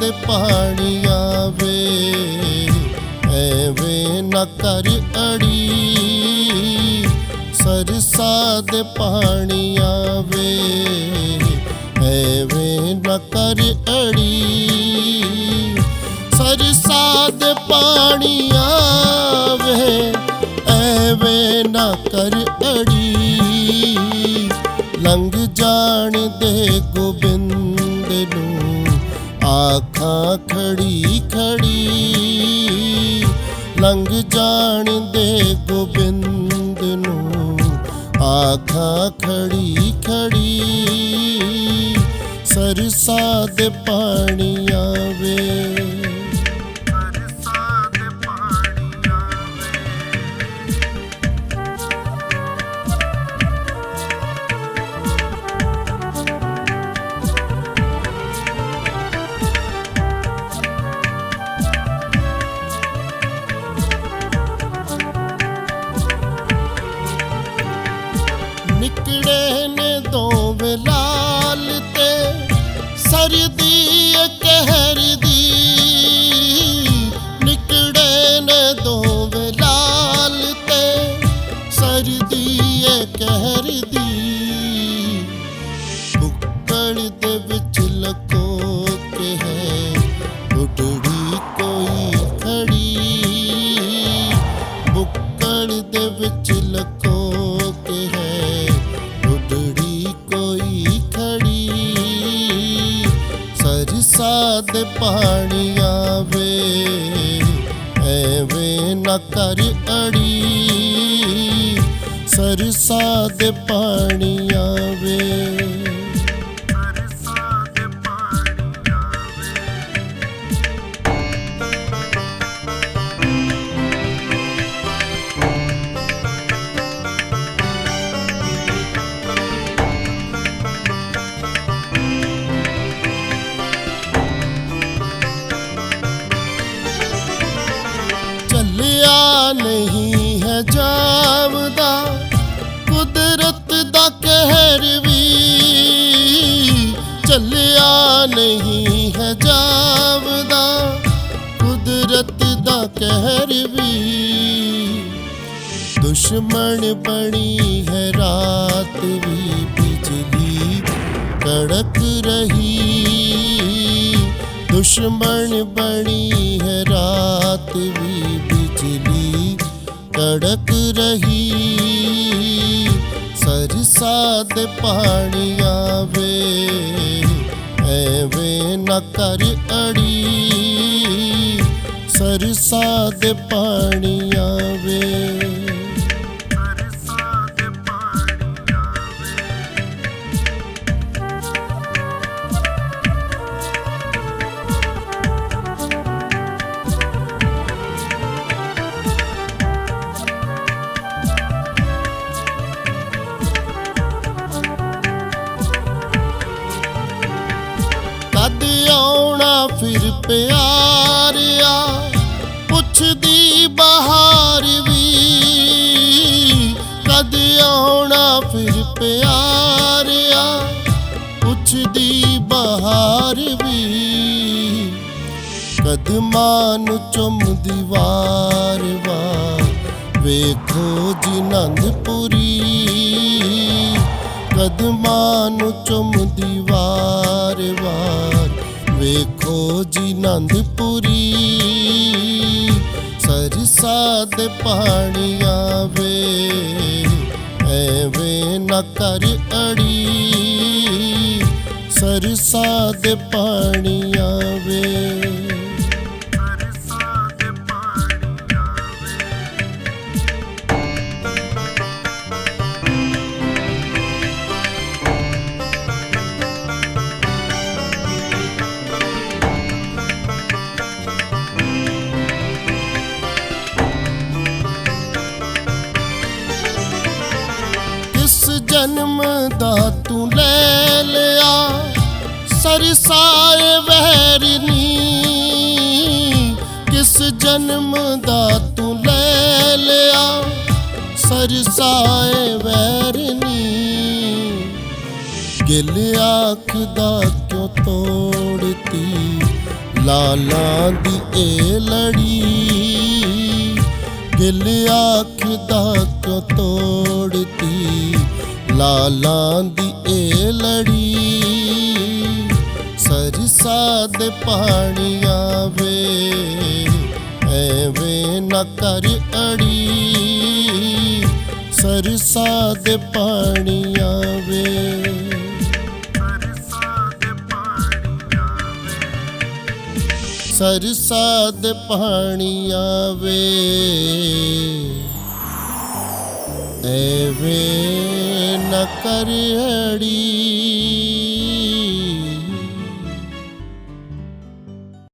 ਦੇ ਪਾਣੀ ਆਵੇ, ਐਵੇਂ ਨਾ ਕਰ ਅੜੀ। ਸਰਸਾ ਦੇ ਪਾਣੀ ਆਵੇ, ਐਵੇਂ ਨਾ ਕਰ ਅੜੀ। ਸਰਸਾ ਦੇ ਪਾਣੀ ਆਵੇ, ਐਵੇਂ ਨਾ ਕਰ ਅੜੀ। ਲੰਘ ਜਾਣ ਦੇ ਗੋਬੇ ਆਖਾਂ ਖੜੀ ਖੜੀ। ਲੰਘ ਜਾਣ ਦੇ ਗੋਬਿੰਦ ਨੂੰ ਆਖਾਂ ਖੜੀ ਖੜੀ। ਸਰਸਾ ਦੇ ਪਾਣੀ ਆਵੇ ਨਿਕੜੇ ਨੇ ਦੋਵੇਂ ਲਾਲ ਤੇ ਸਰਦੀ ਏ ਕਹਿਰ ਦੀ ਨਿਕੜੇ ਨੇ ਦੋਵੇਂ ਲਾਲ ਤੇ ਸਰਦੀ ਏ ਕਹਿਰ ਦੀ ਬੁੱਕਲ ਦੇ ਵਿੱਚ ਲਕੋ ਕੇ ਹੈ, ਉਡੜੀ ਕੋਈ ਖੜੀ। ਬੁੱਕਲ ਦੇ ਵਿੱਚ ਲਕੋ ਸਰਸਾ ਪਾਣੀ ਆਵੇ ਐਵੇਂ ਨਾ ਕਰ ਅੜੀ। ਸਰਸਾ ਦੇ ਪਾਣੀ ਆਵੇ ਲਿਆ ਨਹੀਂ ਹੈ ਜਾਵਦਾ ਕੁਦਰਤ ਦਾ ਕਹਿਰ ਵੀ ਚੱਲਿਆ ਨਹੀਂ ਹੈ ਜਾਵਦਾ ਕੁਦਰਤ ਦਾ ਕਹਿਰ ਵੀ ਦੁਸ਼ਮਣ ਬਣੀ ਹੈ ਰਾਤ ਵੀ, ਬਿਜਲੀ ਕੜਕ ਰਹੀ। ਦੁਸ਼ਮਣ ਬਣੀ ਹੈ ਰਾਤ ਵੀ ਬਿਜਲੀ ਕੜਕ ਰਹੀ। ਸਰਸਾ ਦੇ ਪਾਣੀ ਆਵੇ ਐਵੇਂ ਨਾ ਕਰ ਅੜੀ। ਸਰਸਾ ਦੇ ਪਾਣੀ ਕਦ ਆਉਣਾ ਫਿਰ ਪਿਆਰਿਆ, ਪੁੱਛਦੀ ਬਹਾਰ ਵੀ ਕਦ ਆਉਣਾ ਫਿਰ ਪਿਆਰਿਆ, ਪੁੱਛਦੀ ਬਹਾਰ ਵੀ ਕਦਮਾਂ ਨੂੰ ਚੁੰਮਦੀ ਵਾਰ ਵਾਰ ਵੇਖੋ ਜੀ ਨੰਦਪੁਰੀ। ਕਦਮਾਂ ਨੂੰ ਚੁੰਮਦੀ ਵਾਰ ਵਾਰ। ਵੇਖੋ ਜੀ ਨੰਦਪੁਰੀ, ਸਰਸਾ ਦੇ ਪਾਣੀ ਆਵੇ, ਐਵੇਂ ਨਾ ਕਰ ਅੜੀ। ਸਰਸਾ ਦੇ ਪਾਣੀ ਜਨਮ ਦਾ ਤੂੰ ਲੈ ਲਿਆ। ਸਰਸਾਏ ਵਹਿਰਨੀ ਕਿਸ ਜਨਮ ਦਾ ਤੂੰ ਲੈ ਲਿਆ। ਸਰਸਾਏ ਵਹਿਰਨੀ ਗਿਲ ਆਖ ਦਾ ਕਿਉਂ ਤੋੜਤੀ? ਲਾਲਾਂ ਦੀ ਇਹ ਲੜੀ। ਦਿਲ ਆਖ ਦਾ ਕਿਉਂ ਤੋੜਤੀ? ਲਾਲਾਂ ਦੀ ਇਹ ਲੜੀ ਸਰਸਾ ਦੇ ਪਾਣੀ ਆਵੇ ਐਵੇਂ ਨਾ ਕਰ ਅੜੀ। ਸਰਸਾ ਦੇ ਪਾਣੀ ਆਵੇ। ਸਰਸਾ ਦੇ ਪਾਣੀ ਆਵੇ। ਐਵੇਂ ਨਾ ਕਰ ਅੜੀ